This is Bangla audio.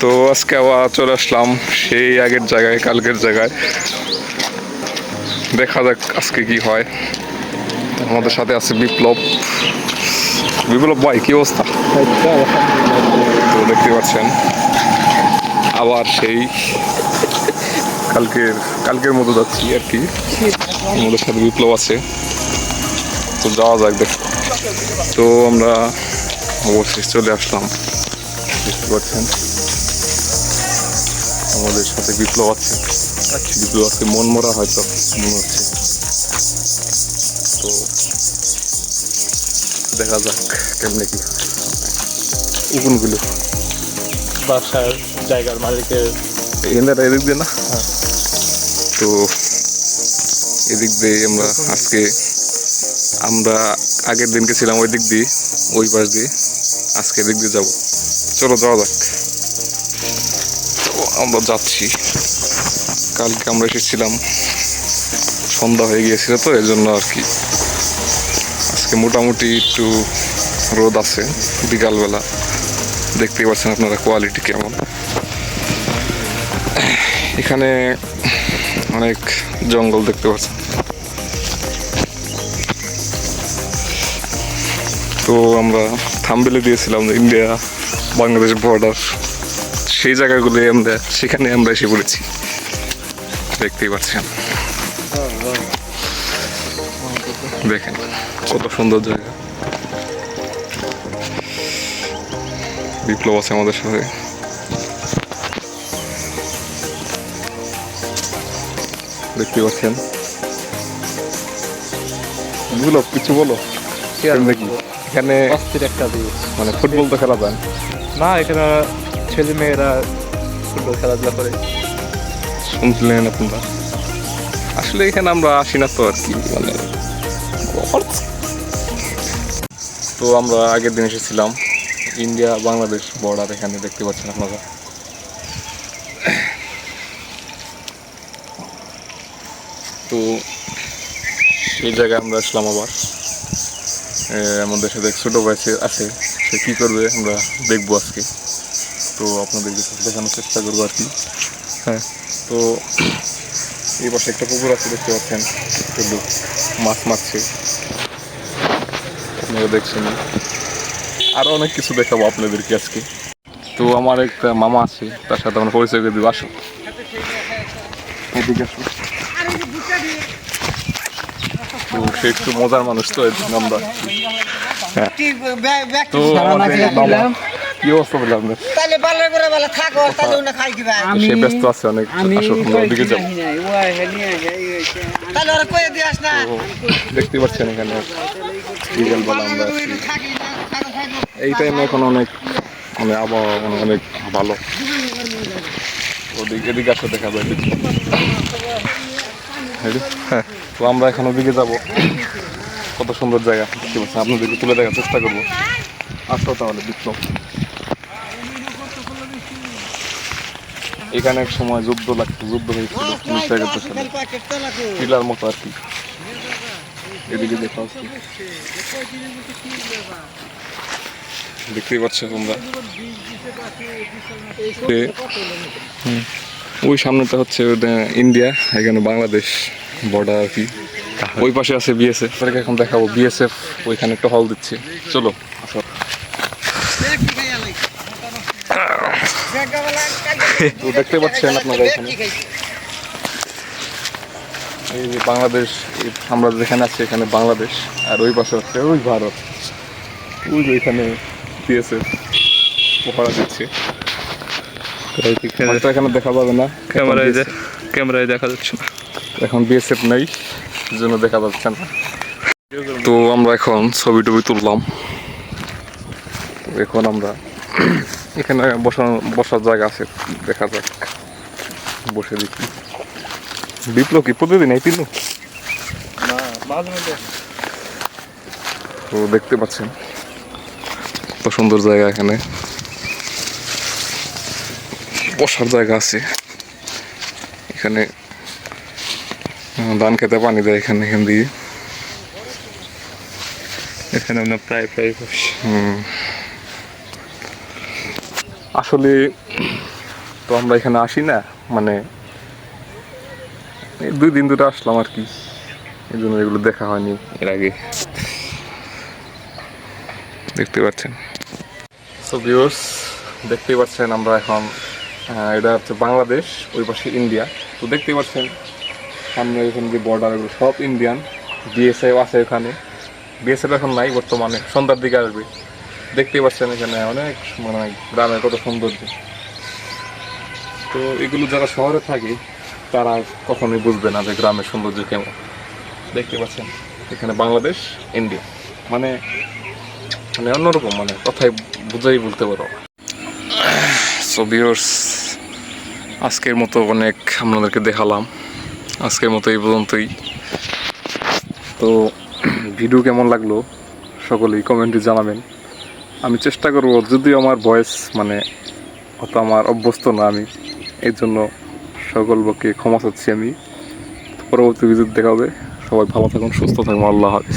তো আজকে আবার চলে আসলাম সেই আগের জায়গায়, কালকের জায়গায়। দেখা যাক আজকে কি হয়। আমাদের সাথে আছে বিপ্লব। বিপ্লব ভাই, কি অবস্থা? তো দেখতে পাচ্ছেন, আবার সেই কালকের কালকের মতো যাচ্ছি আর কি। আমাদের সাথে বিপ্লব আছে। তো যাওয়া যাক দেখ। তো আমরা অবশ্যই চলে আসলাম। দেখতে পাচ্ছেন। আমাদের সাথে বিপ্লব আছে। বিপ্লব আছে মন মরা হয়তো মনে হচ্ছে। তো দেখা যাক কেমনে কি উকুনগুলো বাসার জায়গার মালিকের এখানে এদিক দিয়ে না? তো এদিক দিয়ে আমরা আজকে আমরা আগের দিনকে ছিলাম ওই দিক দিয়ে ওই পাশ দিয়ে আজকে এদিক দিয়ে যাব। চলো যাওয়া যাক। আমরা যাচ্ছি। কালকে আমরা এসেছিলাম। সন্ধ্যা হয়ে গিয়েছিল তো এর জন্য আর কি। আজকে মোটামুটি একটু রোদ আছে বিকালবেলা। দেখতেই পাচ্ছেন আপনারা কোয়ালিটি কেমন। এখানে অনেক জঙ্গল দেখতে পাচ্ছেন। তো আমরা থামবেলে দিয়েছিলাম ইন্ডিয়া বাংলাদেশ বর্ডার সেই জায়গাগুলো আমরা সেখানে আমরা এসে পড়েছি। দেখতেই পাচ্ছেন। দেখেন কত সুন্দর জায়গা। বিপ্লব আছে আমাদের সাথে। দেখতে পাচ্ছেন। বিপ্লব কিছু বলো। এখানে একটা মানে ফুটবল তো খেলা যায় না এখানে ছেলে মেয়েরা ফুটবল খেলাধুলা করে। শুনছিলেন আপনারা? আসলে এখানে আমরা আসি না তো আর কি মানে তো আমরা আগের দিন এসেছিলাম ইন্ডিয়া বাংলাদেশ বর্ডার এখানে, দেখতে পাচ্ছেন আপনারা? তো সেই জায়গায় আমরা আসলাম আবার। আমাদের সাথে ছোটো ভাই আছে, সে কী করবে আমরা দেখব আজকে। তো আপনাদেরকে দেখানোর চেষ্টা করব আর কি। হ্যাঁ। তো এই পাশে একটা পুকুর আছে দেখতে পাচ্ছেন একটা লোক মাছ মারছে। আপনারা দেখছেন। আরও অনেক কিছু দেখাবো আপনাদেরকে আজকে। তো আমার একটা মামা আছে তার সাথে আমরা পরিচয় করে দিব আসো। এদিকে আসো। তো সে একটু মজার মানুষ তো জন্য আমরা হ্যাঁ। তো কি অবস্থা বলে আপনার করে ভালো থাকো তাহলে উনি খাই দিবা। সে ব্যস্ত আছে অনেক আসো আমরা ওদিকে যাব তাহলে ওরা কয়ে দিয়াস না। দেখতে পাচ্ছেন এখানে। আমরা আছি। এই টাইমে এখন অনেক মানে আবহাওয়া অনেক ভালো। ওদিকে এদিকে আসলে দেখা যায়। হ্যাঁ তো আমরা এখন ওদিকে যাব। কত সুন্দর জায়গা দেখতে পাচ্ছেন। আপনাদেরকে তুলে দেখার চেষ্টা করব। আসো তাহলে বিপ্লব। এখানে এক সময় যুদ্ধ লাগতো যুদ্ধ হয়েছিল উনিশশো একাত্তর সালে পিলার মতো আর কি। এদিকে দেখা হচ্ছে দেখতেই পাচ্ছ তোমরা। ওই সামনেটা হচ্ছে ইন্ডিয়া এখানে বাংলাদেশ বর্ডার আর কি। ওই পাশে আছে বিএসএফ এখন দেখাবো বিএসএফ ওইখানে একটা হল দিচ্ছে। চলো আসো। তো দেখতে পাচ্ছেন আপনারা এখানে। এই যে বাংলাদেশ এই আমরা যেখানে আছি এখানে বাংলাদেশ আর ওই পাশে হচ্ছে ওই ভারত। ওই যে এখানে বিএসএফ পহরা দিচ্ছে। এখানে দেখা যাবে না। ক্যামেরায় ক্যামেরায় দেখা যাচ্ছে না। এখন বিএসএফ নেই জন্য দেখা যাচ্ছে না। তো আমরা এখন ছবি টবি তুললাম। এখন আমরা এখানে বসার বসার জায়গা আছে দেখা যাক। বসে দেখি। বিপ্লব কি প্রতিদিন এই মধ্যে তো দেখতে পাচ্ছেন। কত সুন্দর জায়গা এখানে। বসার জায়গা আছে। এখানে ধান খেতে পানি দেয় এখানে এখান দিয়ে। এখানে আমরা প্রায় প্রায় হুম। আসলে তো আমরা এখানে আসি না মানে দুই দিন দুটো আসলাম আর কি। এই জন্য এগুলো দেখা হয়নি এর আগে। দেখতে পাচ্ছেন। সো দেখতেই পাচ্ছেন আমরা এখন এটা হচ্ছে বাংলাদেশ, ওই পাশে ইন্ডিয়া। তো দেখতেই পাচ্ছেন, সামনে এখানে যে বর্ডার এগুলো সব ইন্ডিয়ান বিএসএফ আছে এখানে। বিএসএফ এখন নাই, বর্তমানে। সন্ধ্যার দিকে আসবে। দেখতেই পাচ্ছেন এখানে অনেক মানে গ্রামের কত সৌন্দর্য। তো এগুলো যারা শহরে থাকে, তারা কখনোই বুঝবে না যে গ্রামের সৌন্দর্য কেমন। দেখতে পাচ্ছেন, এখানে বাংলাদেশ ইন্ডিয়া মানে মানে অন্যরকম মানে কথাই বুঝাই বলতে পারো। সো ভিউয়ার্স আজকের মতো অনেক আপনাদেরকে দেখালাম। আজকের মতো এই পর্যন্তই। তো, ভিডিও কেমন লাগল, সকলেই কমেন্টে জানাবেন। আমি চেষ্টা করব, যদিও আমার বয়স মানে অত আমার অভ্যস্ত না, আমি এই জন্য সকল পক্ষে ক্ষমা চাচ্ছি আমি। পরবর্তী ভিডিও দেখা হবে। সবাই ভালো থাকুন, সুস্থ থাকুন, আল্লাহ হাফিজ।